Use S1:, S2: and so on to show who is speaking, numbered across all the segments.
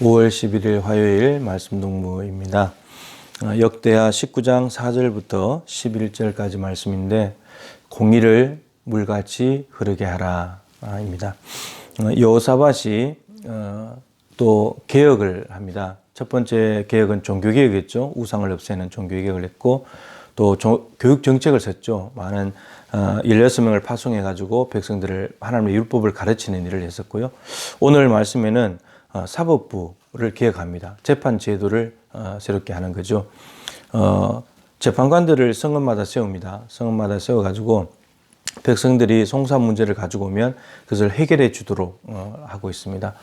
S1: 5월 11일 화요일 말씀 동무입니다. 어, 역대하 19장 4절부터 11절까지 말씀인데 공의를 물같이 흐르게 하라입니다. 어, 여호사밧이 어, 또 개혁을 합니다. 첫 번째 개혁은 종교 개혁이었죠. 우상을 없애는 종교 개혁을 했고 또 조- 교육 정책을 썼죠. 많은 어, 16명을 파송해 가지고 백성들을 하나님의 율법을 가르치는 일을 했었고요. 오늘 말씀에는 어, 사법부를 개혁합니다. 재판 제도를 어, 새롭게 하는 거죠. 어, 재판관들을 성읍마다 세웁니다. 성읍마다 세워가지고 백성들이 송사 문제를 가지고 오면 그것을 해결해 주도록 어, 하고 있습니다.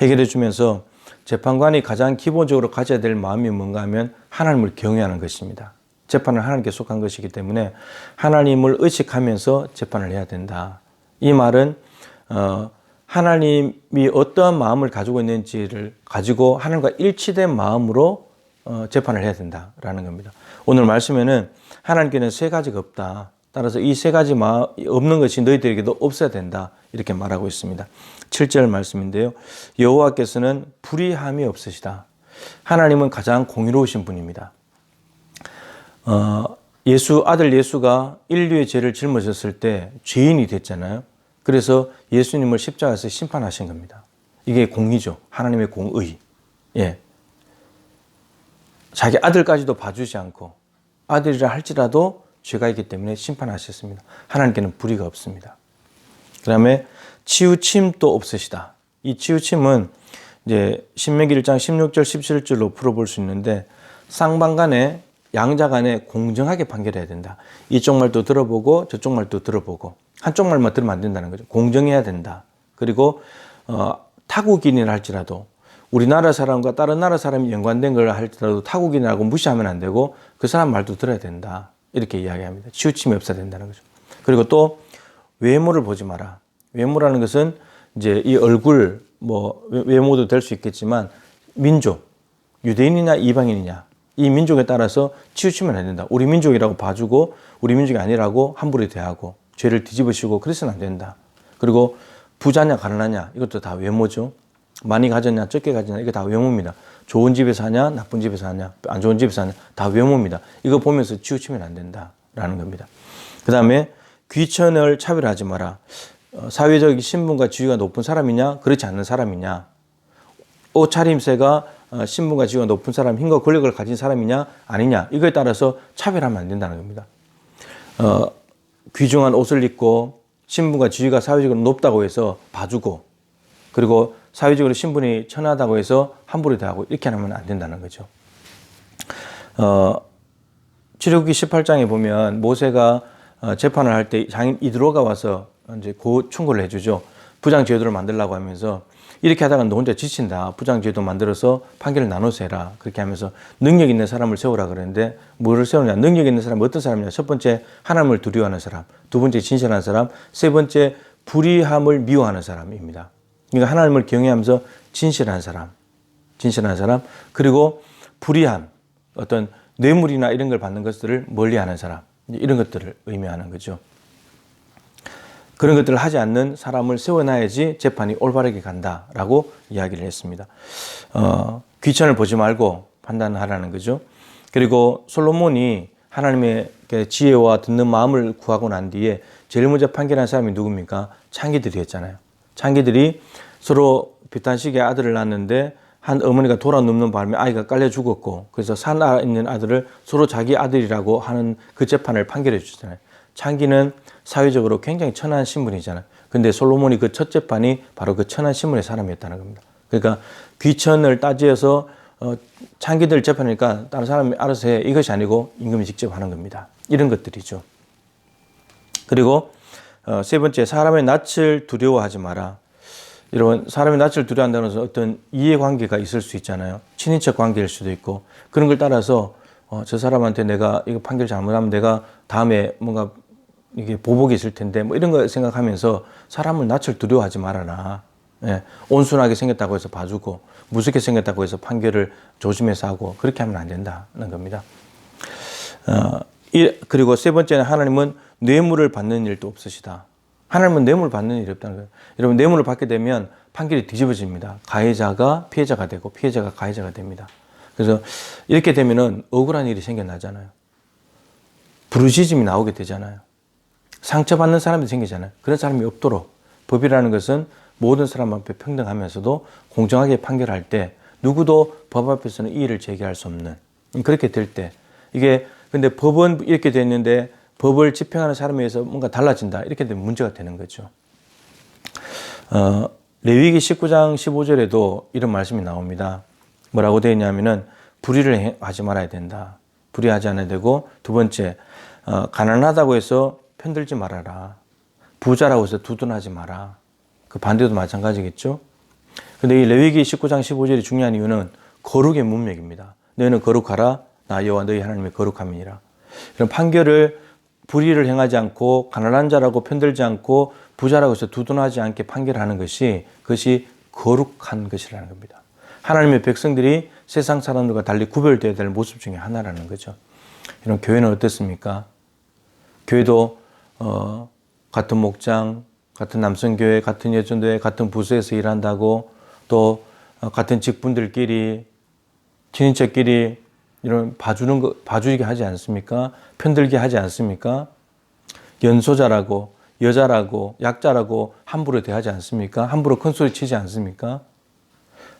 S1: 해결해 주면서 재판관이 가장 기본적으로 가져야 될 마음이 뭔가 하면 하나님을 경외하는 것입니다. 재판은 하나님께 속한 것이기 때문에 하나님을 의식하면서 재판을 해야 된다. 이 말은 어, 하나님이 어떠한 마음을 가지고 있는지를 가지고 하나님과 일치된 마음으로 어, 재판을 해야 된다라는 겁니다. 오늘 말씀에는 하나님께는 세 가지가 없다. 따라서 이 세 가지 마, 없는 것이 너희들에게도 없어야 된다. 이렇게 말하고 있습니다. 7절 말씀인데요. 여호와께서는 불의함이 없으시다. 하나님은 가장 공의로우신 분입니다. 어, 예수 아들 예수가 인류의 죄를 짊어졌을 때 죄인이 됐잖아요. 그래서 예수님을 십자가에서 심판하신 겁니다. 이게 공의죠. 하나님의 공의. 예. 자기 아들까지도 봐주지 않고 아들이라 할지라도 죄가 있기 때문에 심판하셨습니다. 하나님께는 불의가 없습니다. 그 다음에 치우침도 없으시다. 이 치우침은 이제 신명기 1장 16절 17절로 풀어볼 수 있는데 쌍방 간에 양자 간에 공정하게 판결해야 된다. 이쪽 말도 들어보고 저쪽 말도 들어보고 한쪽 말만 들으면 안 된다는 거죠. 공정해야 된다. 그리고 어, 타국인이라 할지라도 우리나라 사람과 다른 나라 사람이 연관된 걸 할지라도 타국인이라고 무시하면 안 되고 그 사람 말도 들어야 된다. 이렇게 이야기합니다. 치우침이 없어야 된다는 거죠. 그리고 또 외모를 보지 마라. 외모라는 것은 이제 이 얼굴 뭐 외모도 될 수 있겠지만 민족 유대인이냐 이방인이냐 이 민족에 따라서 치우치면 안 된다. 우리 민족이라고 봐주고 우리 민족이 아니라고 함부로 대하고 죄를 뒤집으시고 그래서는 안 된다. 그리고 부자냐 가난하냐 이것도 다 외모죠. 많이 가졌냐 적게 가졌냐 이거 다 외모입니다. 좋은 집에서 하냐 나쁜 집에서 하냐 안 좋은 집에서 하냐 다 외모입니다. 이거 보면서 치우치면 안 된다라는 겁니다. 그 다음에 귀천을 차별하지 마라. 어, 사회적 신분과 지위가 높은 사람이냐 그렇지 않는 사람이냐 옷차림새가 어, 신분과 지위가 높은 사람, 힘과 권력을 가진 사람이냐 아니냐 이거에 따라서 차별하면 안 된다는 겁니다. 어, 귀중한 옷을 입고 신분과 지위가 사회적으로 높다고 해서 봐주고 그리고 사회적으로 신분이 천하다고 해서 함부로 대하고 이렇게 하면 안 된다는 거죠. 어, 출애굽기 18장에 보면 모세가 어, 재판을 할 때 장인 이드로가 와서 이제 고 충고를 해주죠. 부장 제도를 만들라고 하면서 이렇게 하다가 너 혼자 지친다. 부장 제도 만들어서 판결을 나눠서 해라. 그렇게 하면서 능력 있는 사람을 세우라 그랬는데 뭐를 세우냐? 능력 있는 사람이 어떤 사람이냐? 첫 번째 하나님을 두려워하는 사람, 두 번째 진실한 사람, 세 번째 불의함을 미워하는 사람입니다. 그러니까 하나님을 경외하면서 진실한 사람, 진실한 사람, 그리고 불의함, 어떤 뇌물이나 이런 걸 받는 것들을 멀리 하는 사람, 이런 것들을 의미하는 거죠. 그런 것들을 하지 않는 사람을 세워놔야지 재판이 올바르게 간다라고 이야기를 했습니다. 어, 귀천을 보지 말고 판단하라는 거죠. 그리고 솔로몬이 하나님의 그 지혜와 듣는 마음을 구하고 난 뒤에 제일 먼저 판결한 사람이 누굽니까? 창기들이었잖아요. 창기들이 서로 비탄식의 아들을 낳았는데 한 어머니가 돌아 눕는 바람에 아이가 깔려 죽었고 그래서 살아 있는 아들을 서로 자기 아들이라고 하는 그 재판을 판결해 주잖아요. 창기는 사회적으로 굉장히 천한 신분이잖아요. 근데 솔로몬이 그첫 재판이 바로 그 천한 신분의 사람이었다는 겁니다. 그러니까 귀천을 따지어서 어, 창기들 재판이니까 다른 사람이 알아서 해 이것이 아니고 임금이 직접 하는 겁니다. 이런 것들이죠. 그리고 어, 세 번째 사람의 낯을 두려워하지 마라. 여러분 사람의 낯을 두려워한다는 것은 어떤 이해관계가 있을 수 있잖아요. 친인척 관계일 수도 있고 그런 걸 따라서 어, 저 사람한테 내가 이거 판결 잘못하면 내가 다음에 뭔가 이게 보복이 있을 텐데 뭐 이런 거 생각하면서 사람을 낯을 두려워하지 말아라. 예, 온순하게 생겼다고 해서 봐주고 무섭게 생겼다고 해서 판결을 조심해서 하고 그렇게 하면 안 된다는 겁니다. 어, 이, 그리고 세 번째는 하나님은 뇌물을 받는 일도 없으시다. 하나님은 뇌물 받는 일이 없다는 거예요. 여러분 뇌물을 받게 되면 판결이 뒤집어집니다. 가해자가 피해자가 되고 피해자가 가해자가 됩니다. 그래서 이렇게 되면은 억울한 일이 생겨나잖아요. 부르짖음이 나오게 되잖아요. 상처받는 사람이 생기잖아요. 그런 사람이 없도록 법이라는 것은 모든 사람 앞에 평등하면서도 공정하게 판결할 때 누구도 법 앞에서는 이의를 제기할 수 없는 그렇게 될 때 이게 근데 법은 이렇게 됐는데 법을 집행하는 사람에 의해서 뭔가 달라진다 이렇게 되면 문제가 되는 거죠. 어, 레위기 19장 15절에도 이런 말씀이 나옵니다. 뭐라고 되어 있냐면은 불의를 해- 하지 말아야 된다. 불의하지 않아야 되고 두 번째 어, 가난하다고 해서 편들지 말아라. 부자라고 해서 두둔하지 마라. 그 반대도 마찬가지겠죠. 근데 이 레위기 19장 15절이 중요한 이유는 거룩의 문맥입니다. 너희는 거룩하라. 나 여호와 너희 하나님의 거룩함이니라. 이런 판결을 불의를 행하지 않고 가난한 자라고 편들지 않고 부자라고 해서 두둔하지 않게 판결하는 것이 그것이 거룩한 것이라는 겁니다. 하나님의 백성들이 세상 사람들과 달리 구별되어야 될 모습 중에 하나라는 거죠. 이런 교회는 어떻습니까? 교회도 어, 같은 목장, 같은 남성교회, 같은 여전도회, 같은 부서에서 일한다고 또 어, 같은 직분들끼리 친인척끼리 이런 봐주는 거 봐주게 하지 않습니까? 편들게 하지 않습니까? 연소자라고 여자라고 약자라고 함부로 대하지 않습니까? 함부로 큰 소리 치지 않습니까?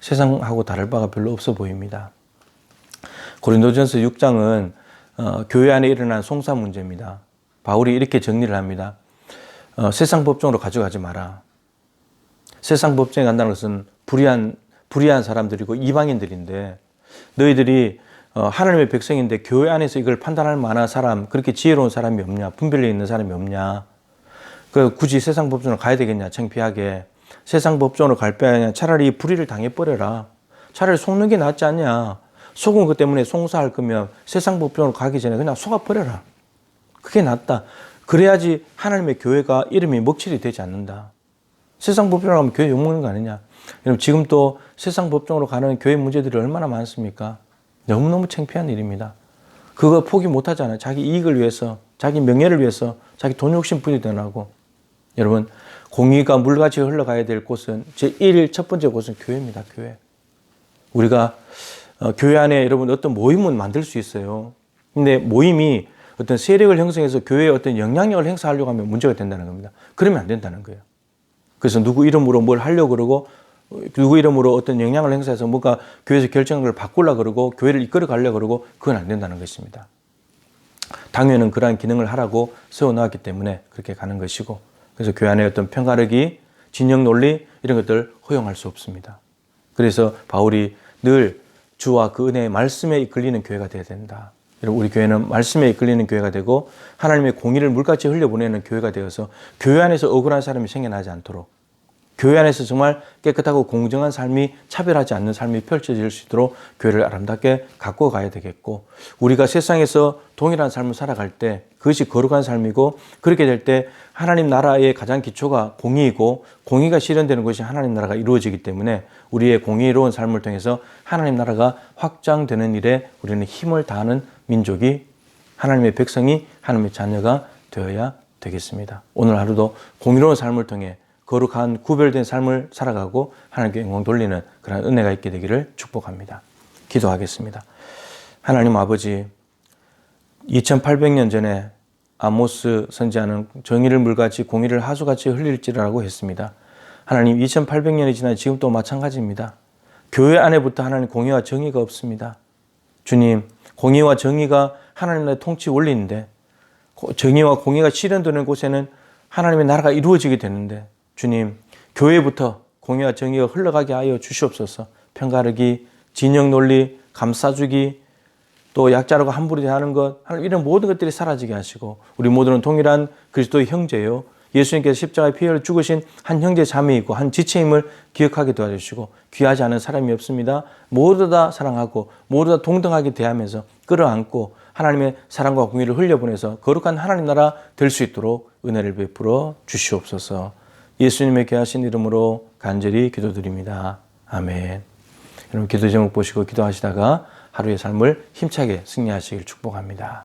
S1: 세상하고 다를 바가 별로 없어 보입니다. 고린도전서 6장은 어, 교회 안에 일어난 송사 문제입니다. 바울이 이렇게 정리를 합니다. 어, 세상 법정으로 가져가지 마라. 세상 법정에 간다는 것은 불의한 불의한 사람들이고 이방인들인데 너희들이 어, 하나님의 백성인데 교회 안에서 이걸 판단할 만한 사람 그렇게 지혜로운 사람이 없냐 분별력 있는 사람이 없냐 그 굳이 세상 법정으로 가야 되겠냐 창피하게 세상 법정으로 갈 바에는 차라리 이 불의를 당해버려라 차라리 속는 게 낫지 않냐 속은 것 때문에 송사할 거면 세상 법정으로 가기 전에 그냥 속아버려라 그게 낫다 그래야지 하나님의 교회가 이름이 먹칠이 되지 않는다 세상 법정으로 가면 교회 욕먹는 거 아니냐 여러분 지금 또 세상 법정으로 가는 교회 문제들이 얼마나 많습니까 너무너무 창피한 일입니다 그거 포기 못 하잖아요. 자기 이익을 위해서, 자기 명예를 위해서, 자기 돈 욕심 부리더라고. 여러분, 공의가 물같이 흘러가야 될 곳은 제1 첫 번째 곳은 교회입니다. 교회. 우리가 어, 교회 안에 여러분 어떤 모임은 만들 수 있어요. 근데 모임이 어떤 세력을 형성해서 교회에 어떤 영향력을 행사하려고 하면 문제가 된다는 겁니다. 그러면 안 된다는 거예요. 그래서 누구 이름으로 뭘 하려고 그러고 누구 이름으로 어떤 영향을 행사해서 뭔가 교회에서 결정한 걸 바꾸려 그러고 교회를 이끌어 가려 그러고 그건 안 된다는 것입니다. 당회는 그러한 기능을 하라고 세워 놓았기 때문에 그렇게 가는 것이고 그래서 교회 안에 어떤 편가르기, 진영 논리 이런 것들 허용할 수 없습니다. 그래서 바울이 늘 주와 그 은혜의 말씀에 이끌리는 교회가 되어야 된다. 여러분, 우리 교회는 말씀에 이끌리는 교회가 되고 하나님의 공의를 물같이 흘려보내는 교회가 되어서 교회 안에서 억울한 사람이 생겨나지 않도록 교회 안에서 정말 깨끗하고 공정한 삶이 차별하지 않는 삶이 펼쳐질 수 있도록 교회를 아름답게 갖고 가야 되겠고 우리가 세상에서 동일한 삶을 살아갈 때 그것이 거룩한 삶이고 그렇게 될 때 하나님 나라의 가장 기초가 공의이고 공의가 실현되는 것이 하나님 나라가 이루어지기 때문에 우리의 공의로운 삶을 통해서 하나님 나라가 확장되는 일에 우리는 힘을 다하는 민족이 하나님의 백성이 하나님의 자녀가 되어야 되겠습니다. 오늘 하루도 공의로운 삶을 통해 거룩한 구별된 삶을 살아가고 하나님께 영광 돌리는 그런 은혜가 있게 되기를 축복합니다. 기도하겠습니다. 하나님 아버지, 2800년 전에 아모스 선지자는 정의를 물같이 공의를 하수같이 흘릴지라고 했습니다. 하나님 2800년이 지난 지금도 마찬가지입니다. 교회 안에부터 하나님 공의와 정의가 없습니다. 주님, 공의와 정의가 하나님 나라의 통치 원리인데 정의와 공의가 실현되는 곳에는 하나님의 나라가 이루어지게 되는데 주님, 교회부터 공의와 정의가 흘러가게 하여 주시옵소서. 편가르기, 진영 논리, 감싸주기, 또 약자라고 함부로 대하는 것, 하나님 이런 모든 것들이 사라지게 하시고 우리 모두는 동일한 그리스도의 형제요. 예수님께서 십자가에 피 흘려 죽으신 한 형제 자매이고 한 지체임을 기억하게 도와주시고 귀하지 않은 사람이 없습니다. 모두 다 사랑하고 모두 다 동등하게 대하면서 끌어안고 하나님의 사랑과 공의를 흘려보내서 거룩한 하나님 나라 될 수 있도록 은혜를 베풀어 주시옵소서. 예수님의 귀하신 이름으로 간절히 기도드립니다. 아멘. 여러분 기도 제목 보시고 기도하시다가 하루의 삶을 힘차게 승리하시길 축복합니다.